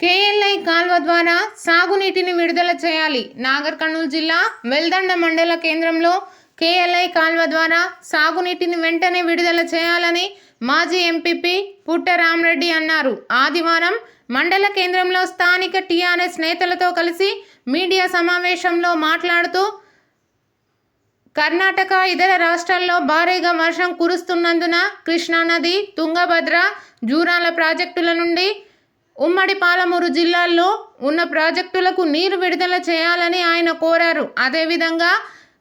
KLI కాల్వ ద్వారా సాగునీటిని విడుదల చేయాలి. నాగర్ కర్నూలు జిల్లా వెల్దండ మండల కేంద్రంలో కేఎల్ఐ కాల్వ ద్వారా సాగునీటిని వెంటనే విడుదల చేయాలని మాజీ ఎంపీపీ పుట్ట రామరెడ్డి అన్నారు. ఆదివారం మండల కేంద్రంలో స్థానిక టీఆర్ఎస్ నేతలతో కలిసి మీడియా సమావేశంలో మాట్లాడుతూ కర్ణాటక ఇతర రాష్ట్రాల్లో భారీగా వర్షం కురుస్తున్నందున కృష్ణానది తుంగభద్ర జూరాల ప్రాజెక్టుల నుండి ఉమ్మడి పాలమూరు జిల్లాల్లో ఉన్న ప్రాజెక్టులకు నీరు విడుదల చేయాలని ఆయన కోరారు. అదేవిధంగా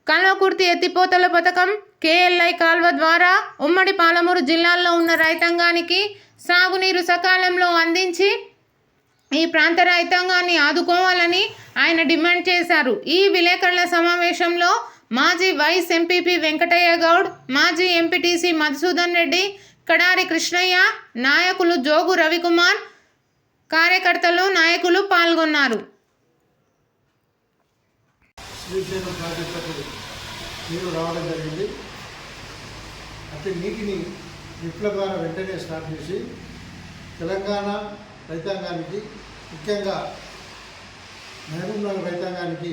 కల్వకుర్తి ఎత్తిపోతల పథకం కేఎల్ఐ కాల్వ ద్వారా ఉమ్మడి పాలమూరు జిల్లాల్లో ఉన్న రైతాంగానికి సాగునీరు సకాలంలో అందించి ఈ ప్రాంత రైతాంగాన్ని ఆదుకోవాలని ఆయన డిమాండ్ చేశారు. ఈ విలేకరుల సమావేశంలో మాజీ వైస్ ఎంపీపీ వెంకటయ్య గౌడ్ మాజీ ఎంపీటీసీ మధుసూదన్ రెడ్డి కడారి కృష్ణయ్య నాయకులు జోగు రవికుమార్ కార్యకర్తలు నాయకులు పాల్గొన్నారు. నీరు రావడం జరిగింది. నీటిని ద్వారా వెంటనే స్టార్ట్ చేసి తెలంగాణ రైతాంగానికి ముఖ్యంగా మహబూబ్నగర్ రైతాంగానికి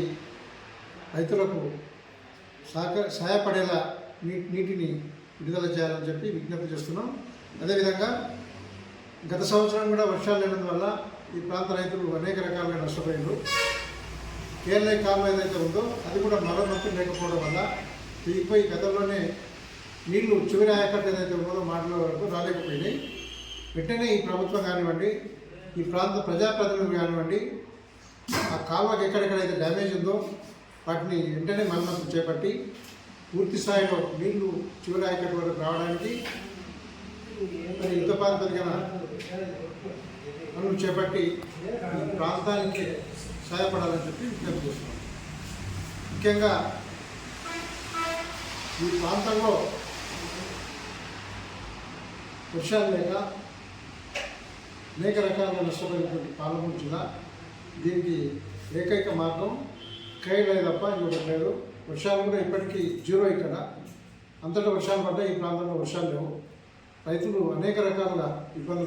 రైతులకు సహక సహాయపడేలా నీ నీటిని విడుదల చేయాలని చెప్పి విజ్ఞప్తి చేస్తున్నాం. అదేవిధంగా గత సంవత్సరం కూడా వర్షాలు లేనందువల్ల ఈ ప్రాంత రైతులు అనేక రకాలుగా నష్టపోయారు కేరళ కాలం ఏదైతే ఉందో అది కూడా మరమ్మతు లేకపోవడం వల్ల తెగిపోయి గతంలోనే నీళ్ళు చివరి ఆయకట్టు ఏదైతే ఉందో మాటల వరకు రాలేకపోయినాయి. వెంటనే ఈ ప్రభుత్వం కానివ్వండి ఈ ప్రాంత ప్రజాప్రతినిధులు కానివ్వండి ఆ కాలువకి ఎక్కడెక్కడైతే డ్యామేజ్ ఉందో వాటిని వెంటనే మరమ్మతు చేపట్టి పూర్తి స్థాయిలో నీళ్ళు చివరి వరకు రావడానికి మరి యుద్ధ పారిపరికన పనులు చేపట్టి ఈ ప్రాంతానికి సహాయపడాలని చెప్పి విజ్ఞప్తి చేస్తున్నాం. ముఖ్యంగా ఈ ప్రాంతంలో వర్షాలు లేక అనేక రకాలుగా నష్టపోయినటువంటి పాలమూరు జిల్లా. దీనికి ఏకైక మార్గం కైలే తప్ప ఇంకొకటి లేదు. వర్షాలు కూడా ఇప్పటికీ జీరో ఇక్కడ. అంతటా వర్షాలు పడ్డా ఈ ప్రాంతంలో వర్షాలు లేవు. రైతులు అనేక రకాలుగా ఇబ్బందులు